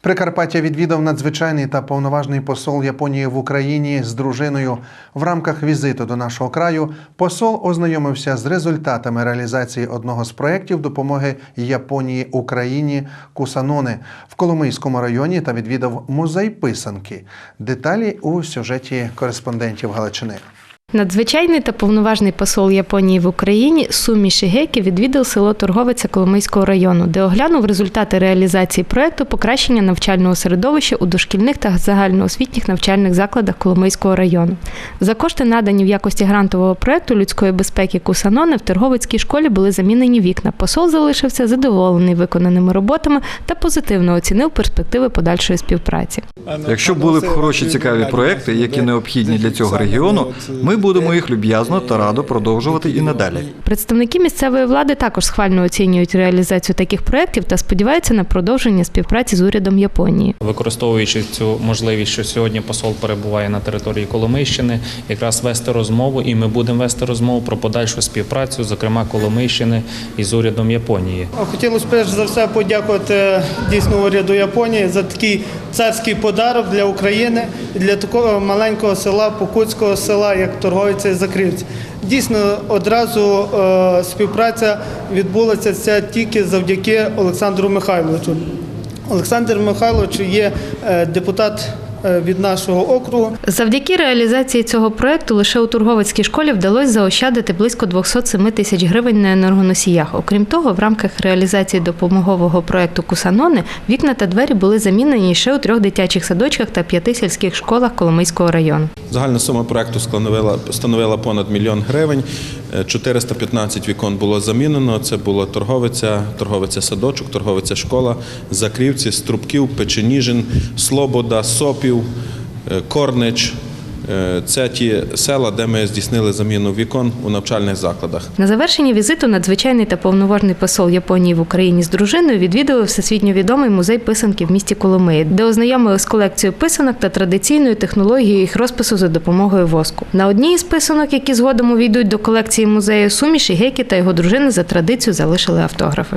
Прикарпаття відвідав надзвичайний та повноважний посол Японії в Україні з дружиною. В рамках візиту до нашого краю посол ознайомився з результатами реалізації одного з проєктів допомоги Японії Україні Кусаноне в Коломийському районі та відвідав музей писанки. Деталі у сюжеті кореспондентів Галичини. Надзвичайний та повноважний посол Японії в Україні Сумі Шігекі відвідав село Торговиця Коломийського району, де оглянув результати реалізації проекту покращення навчального середовища у дошкільних та загальноосвітніх навчальних закладах Коломийського району. За кошти, надані в якості грантового проекту людської безпеки Кусаноне, в торговицькій школі були замінені вікна. Посол залишився задоволений виконаними роботами та позитивно оцінив перспективи подальшої співпраці. Якщо були б хороші цікаві проекти, які необхідні для цього регіону, ми будемо їх люб'язно та радо продовжувати і надалі. Представники місцевої влади також схвально оцінюють реалізацію таких проєктів та сподіваються на продовження співпраці з урядом Японії. Використовуючи цю можливість, що сьогодні посол перебуває на території Коломийщини, якраз вести розмову, і ми будемо вести розмову про подальшу співпрацю, зокрема Коломийщини із урядом Японії. Хотілося перш за все подякувати дійсно уряду Японії за такий царський подарок для України і для такого маленького села, Покутського села, як Торговиця і Закрівці. Дійсно, одразу е, співпраця відбулася тільки завдяки Олександру Михайловичу. Олександр Михайлович є е, депутат від нашого округу. Завдяки реалізації цього проекту лише у торговицькій школі вдалося заощадити близько 207 тисяч гривень на енергоносіях. Окрім того, в рамках реалізації допомогового проекту Кусанони вікна та двері були замінені ще у трьох дитячих садочках та п'яти сільських школах Коломийського району. Загальна сума проекту становила, становила понад мільйон гривень. Е, 415 вікон було замінено. Це була торговиця, торговиця садочок, торговиця школа, Закрівці, Струбків, Печеніжин, Слобода, Сопів, е, Корнич. Е, Це ті села, де ми здійснили заміну вікон у навчальних закладах. На завершення візиту надзвичайний та повноважний посол Японії в Україні з дружиною відвідали всесвітньо відомий музей писанки в місті Коломиї, де ознайомили з колекцією писанок та традиційною технологією їх розпису за допомогою воску. На одній із писанок, які згодом увійдуть до колекції музею, суміш і гекі та його дружини за традицію залишили автографи.